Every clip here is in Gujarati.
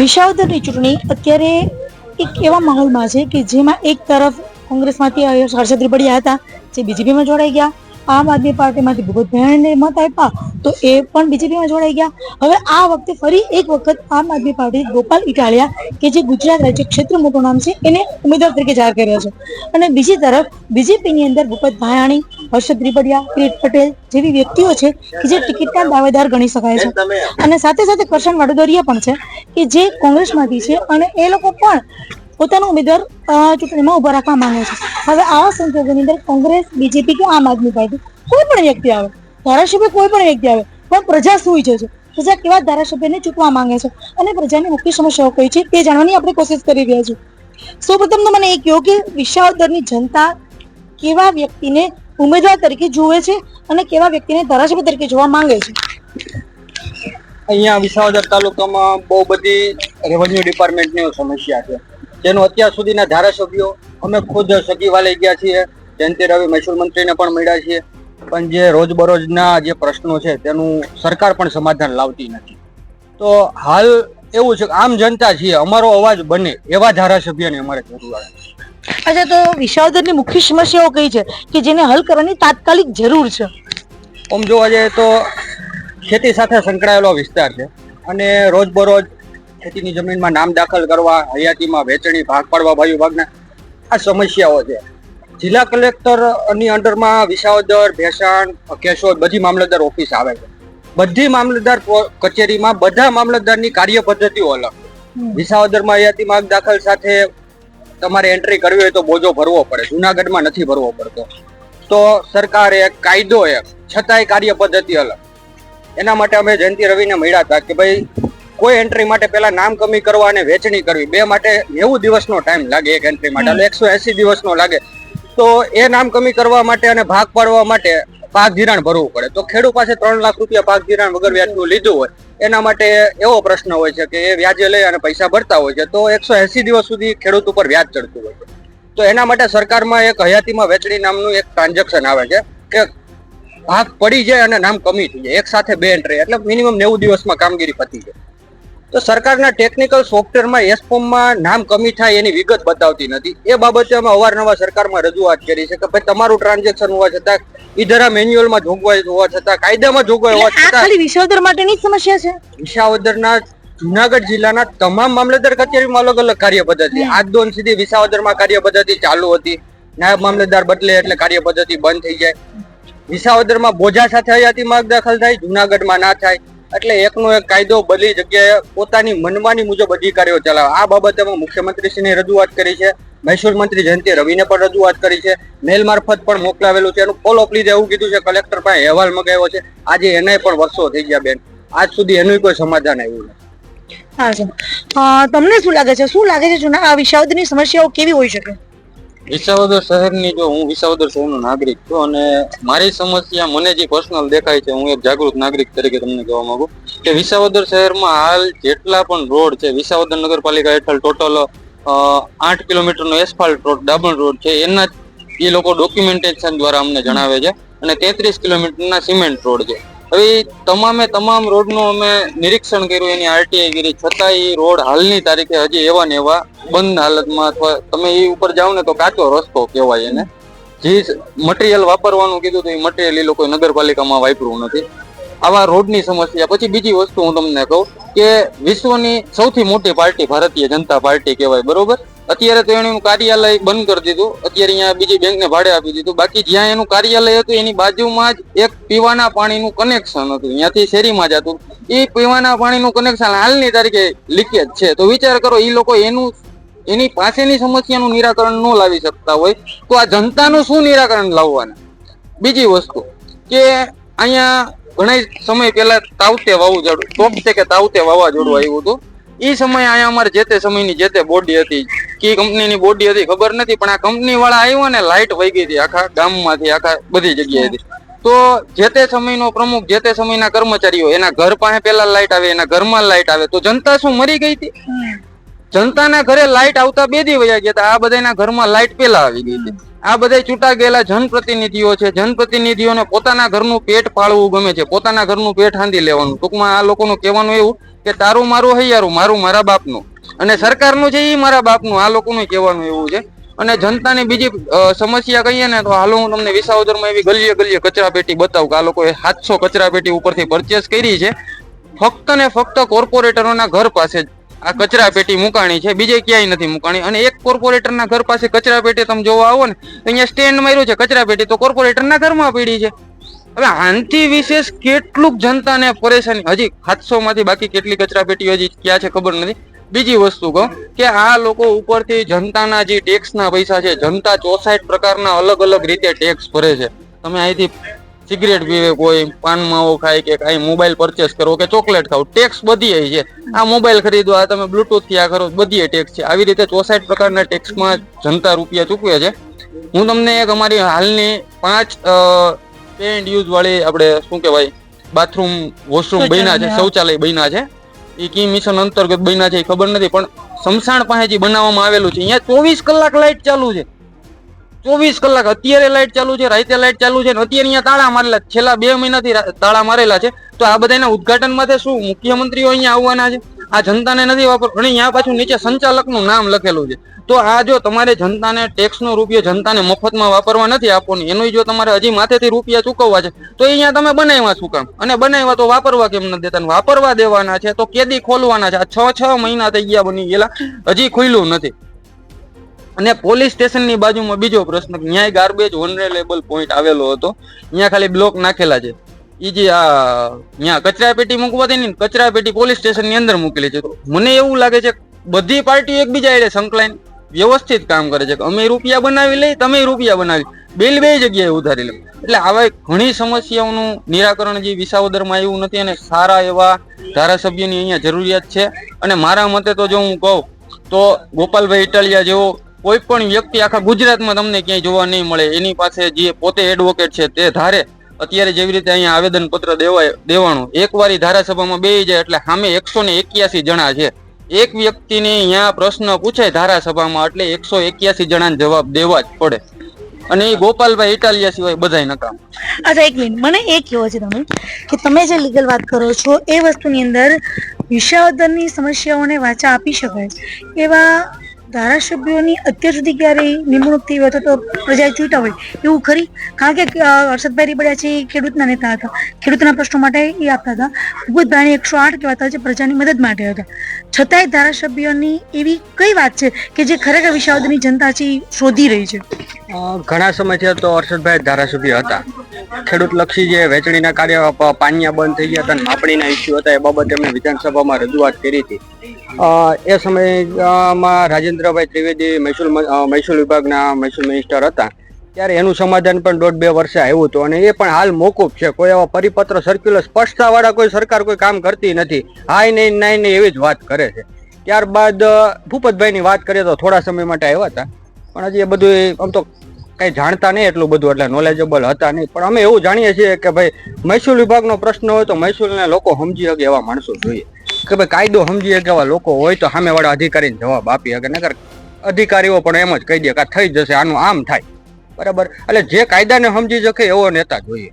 વિસાવદરની ચૂંટણી અત્યારે એક એવા માહોલમાં છે કે જેમાં એક તરફ કોંગ્રેસમાંથી હર્ષદ રીબડિયા હતા, જે બીજેપીમાં જોડાઈ ગયા. આમ આદમી પાર્ટીમાંથી ભૂપતભાઈને મત આપ્યા તો એ પણ બીજેપીમાં જોડાઈ ગયા. હવે આ વખતે ફરી એક વખત આમ આદમી પાર્ટી ગોપાલ ઇટાલિયા કે જે ગુજરાત રાજ્ય ક્ષેત્ર મોટું નામ છે, એને ઉમેદવાર તરીકે જાહેર કર્યો છે. અને બીજી તરફ બીજેપીની અંદર ભૂપત ભાયાણી, હર્ષદ રીબડિયા કિરીટ પટેલ જેવી વ્યક્તિઓ છે કે જે ટિકિટના દાવેદાર ગણી શકાય છે. અને સાથે સાથે કરશન વાડોદરિયા પણ છે કે જે કોંગ્રેસમાંથી છે અને એ લોકો પણ પોતાનો ઉમેદવાર ચૂંટણીમાં ઊભા રાખવા માંગે છે. હવે આવા સંજોગોની અંદર કોંગ્રેસ, બીજેપી કે આમ આદમી પાર્ટી, કોઈ પણ વ્યક્તિ આવે, ધારાસભ્ય કોઈ પણ વ્યક્તિ આવે, પણ પ્રજા શું ઈચ્છે છે પ્રજા કેવા ધારાસભ્યને ચૂંટવા માંગે છે? અને પ્રજાની મુખ્ય સમસ્યાઓ કઈ છે? તે જાણવાની આપણે કોશિશ કરી રહ્યા છીએ. સૌપ્રથમ તો મને એ કહ્યું કે વિશાળદરની જનતા કેવા વ્યક્તિને ઉમેદવાર તરીકે જુએ છે અને કેવા વ્યક્તિને ધારાસભ્ય તરીકે જોવા માંગે છે? અહીંયા વિસાવદર તાલુકામાં બહુ બધી રેવન્યુ ડિપાર્ટમેન્ટની સમસ્યા છે. જેનું અત્યાર સુધીના ધારાસભ્યો અમે ખુદ સચિવાલય ગયા છીએ. જયંતિ રવિ મહેસૂલ મંત્રીને પણ મળ્યા છીએ. પણ જે રોજબરોજના જે પ્રશ્નો છે તેનું સરકાર પણ સમાધાન લાવતી નથી. તો હાલ એવું છે કે આમ જનતા છીએ અમારો અવાજ બને એવા ધારાસભ્યને અમારે જરૂર અચ્છા તો વિસાવદરની મુખ્ય સમસ્યાઓ કઈ છે કે જેને હલ કરવાની તાત્કાલિક જરૂર છે? આમ જોવા જઈએ તો ખેતી સાથે સંકળાયેલો વિસ્તાર છે અને રોજબરોજ ખેતીની જમીનમાં નામ દાખલ કરવા હયાતીમાં વેચણી ભાગ પાડવા વાયુ ભાગના આ સમસ્યાઓ છે. જિલ્લા કલેક્ટરની અંડરમાં વિસાવદર ભેસાણ કેશોદ બધી મામલતદાર ઓફિસ આવે છે. બધી મામલતદાર કચેરીમાં બધા મામલતદારની કાર્ય પદ્ધતિઓ અલગ વિસાવદરમાં હયાતી માગ દાખલ સાથે તમારે એન્ટ્રી કરવી હોય તો બોજો ભરવો પડે. જુનાગઢમાં નથી ભરવો પડતો. તો સરકાર એક કાયદો એક છતાંય કાર્ય પદ્ધતિ અલગ. એના માટે અમે જયંતિ રવિને મળ્યા હતા કે ભાઈ કોઈ એન્ટ્રી માટે પેલા નામ કમી કરવા અને વેચણી કરવી. બે માટે નેવું દિવસનો ટાઈમ લાગે એક એન્ટ્રી માટે. એટલે એકસો એસી દિવસનો લાગે. તો એ નામ કમી કરવા માટે અને ભાગ પાડવા માટે પાક ધિરાણ ભરવું પડે. તો ખેડૂત પાસે ત્રણ લાખ રૂપિયા પાક ધિરાણ વગર વ્યાજનું લીધું હોય એના માટે એવો પ્રશ્ન હોય છે કે એ વ્યાજે લઈ અને પૈસા ભરતા હોય છે તો એકસો એસી દિવસ સુધી ખેડૂત ઉપર વ્યાજ ચડતું હોય છે. તો એના માટે સરકારમાં એક હયાતીમાં વેચણી નામનું એક ટ્રાન્ઝેક્શન આવે છે કે ભાગ પડી જાય અને નામ કમી થઈ જાય. એક સાથે બે એન્ટ્રી એટલે મિનિમમ નેવું દિવસમાં કામગીરી પતી જાય. તો સરકારના ટેકનિકલ સોફ્ટવેરમાં એસકોમમાં નામ કમી થાય એની વિગત બતાવતી નથી. એ બાબતે અમે અવારનવાર સરકારમાં રજૂઆત કરી છે કે ભાઈ તમારું ટ્રાન્ઝેક્શન હોવા છતાં ઈધરા મેન્યુઅલમાં જોગવાઈ હોવા છતાં કાયદામાં જોગવાઈ હોવા છતાં ખાલી વિસાવદર માટેની જ સમસ્યા છે? વિસાવદરના જુનાગઢ જિલ્લાના તમામ મામલતદાર કચેરીમાં અલગ અલગ કાર્ય પદ્ધતિ આજ દોન સુધી વિસાવદરમાં કાર્ય પદ્ધતિ ચાલુ હતી. નાયબ મામલતદાર બદલે એટલે કાર્ય પદ્ધતિ બંધ થઈ જાય. વિસાવદરમાં બોજા સાથે હયાતી માર્ગ દાખલ થાય જુનાગઢમાં ના થાય. એટલે એકનો એક કાયદો બધી જગ્યાએ પોતાની મનમાની મુજબ અધિકારીઓ ચલાવે. આ બાબતે અમે મુખ્યમંત્રીશ્રીને રજૂઆત કરી છે, મહેસૂલ મંત્રી જયંતિ રવિને પણ રજૂઆત કરી છે, મેલ મારફત પણ મોકલાવેલું છે. એનું ફોલો લીધે એવું કીધું છે, કલેક્ટર પાસે અહેવાલ મગાવ્યો છે. આજે એને પણ વર્ષો થઈ ગયા બેન. આજ સુધી એનું કોઈ સમાધાન આવ્યું નથી. હા સર તમને શું લાગે છે? શું લાગે છે આ વિષાદની સમસ્યાઓ કેવી હોઈ શકે? વિસાવદર શહેરની જો હું વિસાવદર શહેરનો નાગરિક છું અને મારી સમસ્યા મને જે પર્સનલ દેખાય છે, હું એક જાગૃત નાગરિક તરીકે તમને કહેવા માંગુ કે વિસાવદર શહેરમાં હાલ જેટલા પણ રોડ છે, વિસાવદર નગરપાલિકા હેઠળ ટોટલ આઠ કિલોમીટરનો એસફાલ્ટ રોડ ડાબણ રોડ છે, એના એ લોકો ડોક્યુમેન્ટેશન દ્વારા અમને જણાવે છે અને તેત્રીસ કિલોમીટરના સિમેન્ટ રોડ છે. હવે તમામે તમામ રોડનું અમે નિરીક્ષણ કર્યું, એની આરટીઆઈ કરી. છતાં એ રોડ હાલની તારીખે હજી એવા ને એવા બંધ હાલતમાં અથવા તમે એ ઉપર જાઓ ને તો કાચો રસ્તો કહેવાય એને. જે મટીરિયલ વાપરવાનું કીધું તો એ મટીરિયલ એ લોકો નગરપાલિકામાં વાપરવું નથી. આવા રોડની સમસ્યા. પછી બીજી વસ્તુ હું તમને કહું કે વિશ્વની સૌથી મોટી પાર્ટી ભારતીય જનતા પાર્ટી કહેવાય, બરોબર? અત્યારે તો એનું કાર્યાલય બંધ કરી દીધું. અત્યારે અહીંયા બીજી બેંકને ભાડે આપી દીધું. બાકી જ્યાં એનું કાર્યાલય હતું, એની બાજુમાં જ એક પીવાના પાણીનું કનેક્શન હતું. અહીંયાથી શેરીમાં જ હતું. એ પીવાના પાણીનું કનેક્શન હાલની તારીખે લીકેજ છે. તો વિચાર કરો એ લોકો એનું, એની પાસેની સમસ્યાનું નિરાકરણ ન લાવી શકતા હોય, તો આ જનતાનું શું નિરાકરણ લાવવાના? બીજી વસ્તુ કે અહીંયા ઘણા સમય પહેલા તાવતે વાવાઝોડું ટોપ છે કે તાવતે વાવાઝોડું આવ્યું હતું. એ સમયે અહીંયા અમારે જે તે સમયની જે તે બોડી હતી કે કંપનીની બોડી હતી, ખબર નથી, પણ આ કંપની વાળા આવ્યો ને લાઇટ વહી હતી આખા ગામમાંથી, આખા બધી જગ્યાએથી તો જે તે સમયનો પ્રમુખ, જે તે સમયના કર્મચારીઓ, એના ઘર પાસે પેલા લાઇટ આવે, એના ઘરમાં લાઇટ આવે, તો જનતા શું મરી ગઈ હતી? જનતાના ઘરે લાઇટ આવતા બે દી વયા ગયા આ બધાના ઘરમાં લાઇટ પેલા આવી ગઈ હતી. આ બધા ચૂંટા ગયેલા જનપ્રતિનિધિઓ છે, જનપ્રતિનિધિઓને પોતાના ઘરનું પેટ પાળવું ગમે છે, પોતાના ઘરનું પેટ હાંધી લેવાનું. ટૂંકમાં આ લોકોનું કહેવાનું એવું કે, તારું મારું હૈયારું, મારું, મારા બાપનું. અને સરકારનું છે એ મારા બાપનું, આ લોકોનું કહેવાનું એવું છે. અને જનતાની બીજી સમસ્યા કહીએ ને તો હાલો હું તમને વિસાવદરમાં એવી ગલીએ ગલીએ કચરા પેટી બતાવું કે આ લોકોએ સાતસો કચરા પેટી ઉપરથી પરચેસ કરી છે. ફક્ત ને ફક્ત કોર્પોરેટરોના ઘર પાસે આ કચરા પેટી મુકાણી છે. બીજે ક્યાંય નથી મુકાણી. અને એક કોર્પોરેટરના ઘર પાસે કચરા પેટી તમે જોવા આવો ને તો અહીંયા સ્ટેન્ડ માર્યું છે કચરા પેટી, તો કોર્પોરેટરના ઘરમાં પડી છે. હવે આનથી વિશેષ કેટલુંક જનતાને પરેશાની હજી સાતસો માંથી બાકી કેટલી કચરા પેટીઓ હજી ક્યાં છે ખબર નથી. બીજી વસ્તુ કહું કે આ લોકો ઉપરથી જનતાના જે ટેક્સના પૈસા છે જનતા ચોસાઠ પ્રકારના અલગ અલગ રીતે ટેક્સ ભરે છે. તમે અહીંથી સિગરેટ પીવે કોઈ પાન માવો ખાય કે કાંઈ મોબાઈલ પરચેસ કરો કે ચોકલેટ ખાવ ટેક્સ બધી છે. આ મોબાઈલ ખરીદો આ તમે બ્લુટૂથથી આ કરો બધી ટેક્સ છે. આવી રીતે ચોસાઠ પ્રકારના ટેક્સમાં જનતા રૂપિયા ચૂકવે છે. હું તમને એક અમારી હાલની પાંચ પેન્ટ યુઝ વાળી આપણે શું કહેવાય બાથરૂમ વોશરૂમ બન્યા છે શૌચાલય બન્યા છે. એ કી મિશન અંતર્ગત બન્યા છે એ ખબર નથી, પણ સમસાણ પાસે જે બનાવવામાં આવેલું છે. અહીંયા ચોવીસ કલાક લાઇટ ચાલુ છે. ચોવીસ કલાક અત્યારે લાઇટ ચાલુ છે, રાતે લાઇટ ચાલુ છે, અને અત્યારે અહીંયા તાળા મારેલા છેલ્લા બે મહિનાથી તાળા મારેલા છે. તો આ બધાના ઉદઘાટન માટે શું મુખ્યમંત્રીઓ અહીંયા આવવાના છે? આ જનતાને નથી વાપરવું અને અહીંયા પાછું નીચે સંચાલકનું નામ લખેલું છે. તો આ જો તમારે જનતાને ટેક્સનો રૂપિયો જનતાને મફતમાં વાપરવા નથી આપવાનો એનો જો તમારે હજી માથેથી રૂપિયા ચૂકવવા છે, તો અહીંયા તમે બનાવ્યા શું કામ? અને બનાવ્યા તો વાપરવા કેમ નથી દેતા? વાપરવા દેવાના છે તો કેદી ખોલવાના છે? આ છ છ મહિના થઈ ગયા બની ગયેલા, હજી ખુલ્યું નથી. અને પોલીસ સ્ટેશનની બાજુમાં બીજો પ્રશ્ન, ન્યાય ગાર્બેજ વનરેલેબલ પોઈન્ટ આવેલો હતો. ત્યાં ખાલી બ્લોક નાખેલા છે. ઈ જે આ ત્યાં કચરા પેટી મૂકવાથી નહીં કચરા પેટી પોલીસ સ્ટેશનની અંદર મૂકેલી છે. તો મને એવું લાગે છે બધી પાર્ટીઓ એકબીજા એટલે સંકળાઈને વ્યવસ્થિત કામ કરે છે. કે અમે રૂપિયા બનાવી લઈ, તમે રૂપિયા બનાવી બિલ બે જગ્યાએ ઉધારી લે. એટલે આવા ઘણી સમસ્યાઓનું નિરાકરણ જે વિસાવદરમાં આવ્યું નથી અને સારા એવા ધારાસભ્યની અહીંયા જરૂરિયાત છે. અને મારા મતે તો જો હું કહું, તો ગોપાલભાઈ ઇટાલિયા જેવો કોઈ પણ વ્યક્તિ આખા ગુજરાતમાં તમને ક્યાંય જોવા નહીં મળે. એની પાસે જે પોતે એડવોકેટ છે તે ધારે અત્યારે જેવી રીતે અહીંયા આવેદન પત્ર દેવાય દેવાનું, એકવાર ધારાસભામાં બે જાય એટલે સામે એકસો ને એક્યાસી જણા છે. એક વ્યક્તિને અહીંયા પ્રશ્ન પૂછાય ધારાસભામાં એટલે એકસો એક્યાસી જણાને જવાબ દેવા જ પડે. અને એ ગોપાલભાઈ ઇટાલિયા સિવાય બધાય નકામ. અચ્છા, એક મિનિટ. મને એ કહેવો છે તમે કે તમે જે લીગલ વાત કરો છો, એ વસ્તુની અંદર વિષાવદરની સમસ્યાઓને વાચા આપી શકાય. એવા ધારાસભ્યોની અત્યાર સુધી ક્યારેય નિમણૂક થઈ હોય તો પ્રજાએ ચૂંટા હોય, એવું ખરી? કારણ કે હર્ષદભાઈ રીબડિયા છે એ ખેડૂતના નેતા હતા. ખેડૂતના પ્રશ્નો માટે એ આપતા હતા. ભૂપતભાઈ એકસો આઠ કહેવાતા જે પ્રજાની મદદ માટે હતા. છતાંય ધારાસભ્યોની એવી કઈ વાત છે કે જે ખરેખર વિષાવદરની જનતા છે એ શોધી રહી છે? ઘણા સમયથી તો હર્ષદભાઈ ધારાસભ્ય હતા. ખેડૂત લક્ષી જે વેચણીના કાર્ય પાનિયા બંધ થઈ ગયા હતા અને માપણીના ઇસ્યુ હતા, એ બાબતે એમણે વિધાનસભામાં રજૂઆત કરી હતી. એ સમયમાં રાજેન્દ્રભાઈ ત્રિવેદી મહેસૂલ મહેસૂલ વિભાગના મહેસૂલ મિનિસ્ટર હતા. ત્યારે એનું સમાધાન પણ દોઢ બે વર્ષે આવ્યું હતું અને એ પણ હાલ મોકૂફ છે. કોઈ એવા પરિપત્ર સર્ક્યુલર સ્પષ્ટતાવાળા કોઈ સરકાર કોઈ કામ કરતી નથી. હાય નહીં, નાય નહીં એવી જ વાત કરે છે. ત્યારબાદ, ભૂપતભાઈની વાત કરીએ તો થોડા સમય માટે આવ્યા હતા. પણ હજી એ બધું આમ તો કઈ જાણતા નહીં એટલું બધું, એટલે નોલેજેબલ હતા નહીં. પણ અમે એવું જાણીએ છીએ કે ભાઈ, મહેસૂલ વિભાગનો પ્રશ્ન હોય તો મહેસૂલને લોકો સમજી શકે એવા માણસો જોઈએ. કે ભાઈ, કાયદો સમજી શકે એવા લોકો હોય તો સામેવાળા અધિકારીને જવાબ આપી શકે. નગર અધિકારીઓ પણ એમ જ કહી દે કે થઈ જશે, આનું આમ થાય. બરાબર? એટલે જે કાયદાને સમજી શકે એવો નેતા જોઈએ.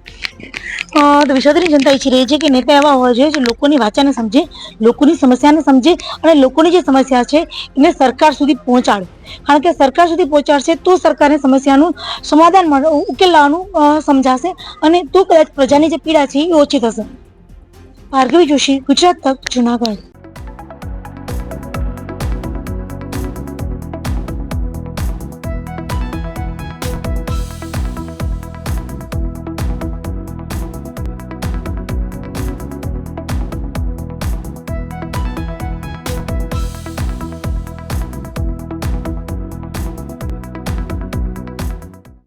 તો વિશ્વની જનતા ઈચ્છી રહી છે કે નેતા એવા હોવા જોઈએ જે લોકોની વાચાને સમજે, લોકોની સમસ્યાને સમજે અને લોકોની જે સમસ્યા છે એને સરકાર સુધી પહોંચાડે. કારણ કે સરકાર સુધી પહોંચાડશે તો સરકારને સમસ્યાનું સમાધાન ઉકેલ લાવવાનું સમજાશે અને તો કદાચ પ્રજાની જે પીડા છે એ ઓછી થશે. ભાર્ગવી જોશી, ગુજરાત તક જુનાગઢ.